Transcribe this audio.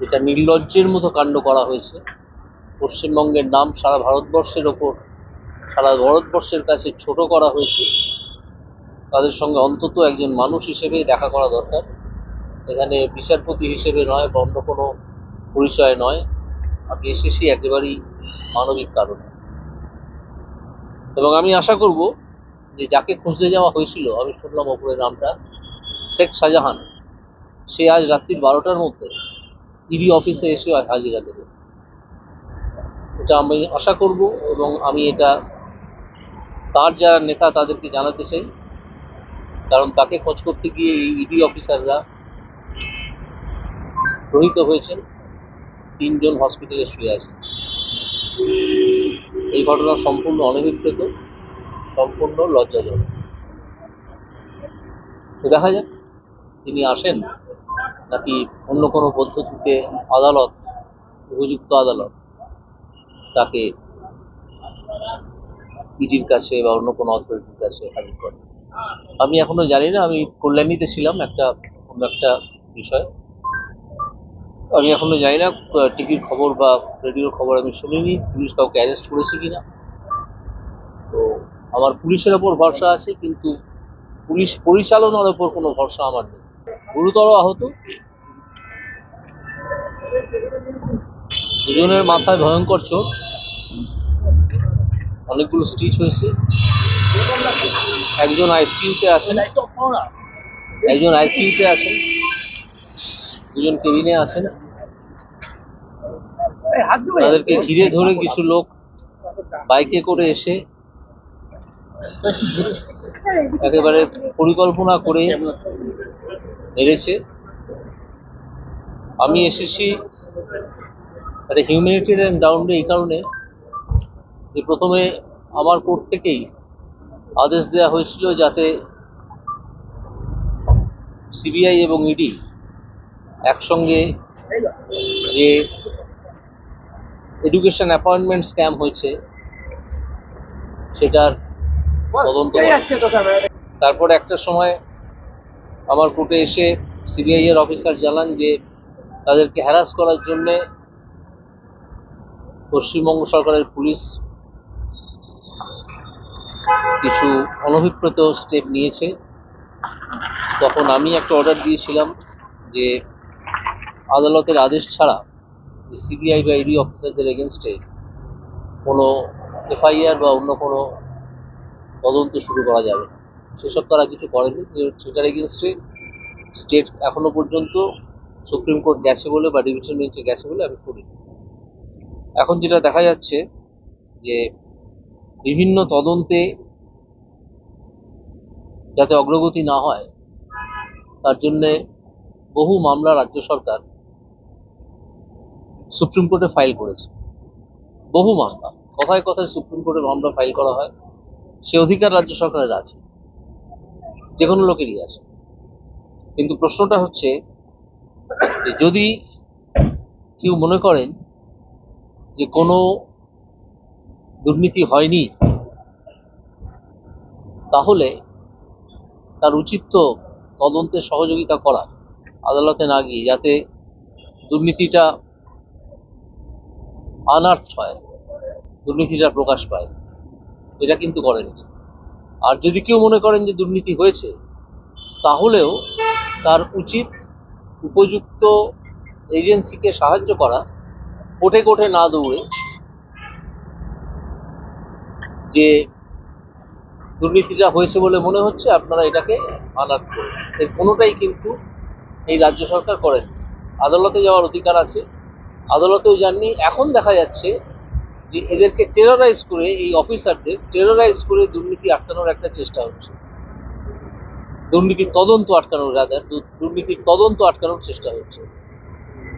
যেটা নির্লজ্জের মতো কাণ্ড করা হয়েছে। পশ্চিমবঙ্গের নাম সারা ভারতবর্ষের ওপর, সারা ভারতবর্ষের কাছে ছোট করা হয়েছে। তাদের সঙ্গে অন্তত একজন মানুষ হিসেবে দেখা করা দরকার। এখানে বিচারপতি হিসেবে নয়, বা অন্য কোনো পরিচয় নয়। আমি এসেছি একেবারেই মানবিক কারণে। এবং আমি আশা করব যে যাকে খুঁজতে যাওয়া হয়েছিল, আমি শুনলাম ওপরের নামটা, শেখ শাহজাহান। সে আজ রাত্রির বারোটার মধ্যে ইডি অফিসে এসে হাজিরা দেবে। এটা আমি আশা করব এবং আমি এটা তার যারা নেতা তাদেরকে জানাতে চাই। কারণ তাকে খোঁজ করতে গিয়ে এই ইডি অফিসাররা শহীদ হয়েছেন। তিনজন হসপিটালে শুয়ে আছেন। এই ঘটনা সম্পূর্ণ অনভিপ্রেত, সম্পূর্ণ লজ্জাজনক। দেখা যাক, তিনি আসেন। নাকি অন্য কোনো পদ্ধতিতে আদালত, উপযুক্ত আদালত তাকে ইডির কাছে বা অন্য কোনো অথরিটির কাছে হাজির করে? আমি এখনও জানি না, আমি কল্যাণীতে ছিলাম একটা, অন্য একটা বিষয়। আমি এখনও জানি না, টিভির খবর বা রেডিওর খবর আমি শুনিনি, পুলিশ কাউকে অ্যারেস্ট করেছে কিনা। তো আমার পুলিশের ওপর ভরসা আছে, কিন্তু পুলিশ পরিচালনার ওপর কোনো ভরসা আমার নেই। গুরুতর আহত। দুজনের মাথায় ভয়ঙ্কর চোট অনেকগুলো স্টিচ হয়েছে। একজন আইসিইউতে আছেন। একজন আইসিইউতে আছেন। দুজন কেবিনে আছেন। তাদেরকে ঘিরে ধরে কিছু লোক বাইকে করে এসে একেবারে পরিকল্পনা করে মেরেছে। আমি এসেছি একটা হিউম্যানিটেরিয়ান গ্রাউন্ডে এই কারণে যে প্রথমে আমার কোর্ট থেকেই আদেশ দেওয়া হয়েছিল যাতে সিবিআই এবং ইডি একসঙ্গে যে এডুকেশন অ্যাপয়েন্টমেন্ট স্ক্যাম হয়েছে, সেটার তদন্ত। তারপর একটা সময় আমার কোর্টে এসে সিবিআই এর অফিসার জানান যে তাদেরকে হ্যারাস করার জন্যে পশ্চিমবঙ্গ সরকারের পুলিশ কিছু অনভিপ্রেত স্টেপ নিয়েছে তখন আমি একটা অর্ডার দিয়েছিলাম যে আদালতের আদেশ ছাড়া সিবিআই বা ইডি অফিসারদের এগেনস্টে কোনো এফআইআর বা অন্য কোনো তদন্ত শুরু করা যাবে। সেসব তারা কিছু করেনি। সেটার এগেনস্টে স্টেট এখনও পর্যন্ত সুপ্রিম কোর্ট গেছে বলে বা ডিভিশন বেঞ্চে গেছে বলে আমি করিনি এখন যেটা দেখা যাচ্ছে যে বিভিন্ন তদন্তে যাতে অগ্রগতি না হয়, তার জন্যে বহু মামলা রাজ্য সরকার সুপ্রিম কোর্টে ফাইল করেছে। বহু মামলা। কথায় কথায় সুপ্রিম কোর্টে মামলা ফাইল করা হয়। সে অধিকার রাজ্য সরকারের আছে। যে কোনো লোকেরই আছে। কিন্তু প্রশ্নটা হচ্ছে যদি কেউ মনে করেন যে কোনো দুর্নীতি হয়নি, তাহলে তার উচিত তো তদন্তে সহযোগিতা করা, আদালতে না গিয়ে, যাতে দুর্নীতিটা আনার্থ হয় দুর্নীতিটা প্রকাশ পায়। এটা কিন্তু করেনি আর যদি কেউ মনে করেন যে দুর্নীতি হয়েছে, তাহলেও তার উচিত উপযুক্ত এজেন্সিকে সাহায্য করা, কোটে কোটে না দৌড়ে, যে দুর্নীতিটা হয়েছে বলে মনে হচ্ছে, আপনারা এটাকে আনার করুন। এর কোনোটাই কিন্তু এই রাজ্য সরকার করেন। আদালতে যাওয়ার অধিকার আছে। আদালতেও যাননি। এখন দেখা যাচ্ছে যে এদেরকে টেরোরাইজ করে এই অফিসারদের টেরোরাইজ করে দুর্নীতি আটকানোর একটা চেষ্টা হচ্ছে। দুর্নীতির তদন্ত আটকানোর রাদার দুর্নীতির তদন্ত আটকানোর চেষ্টা হচ্ছে।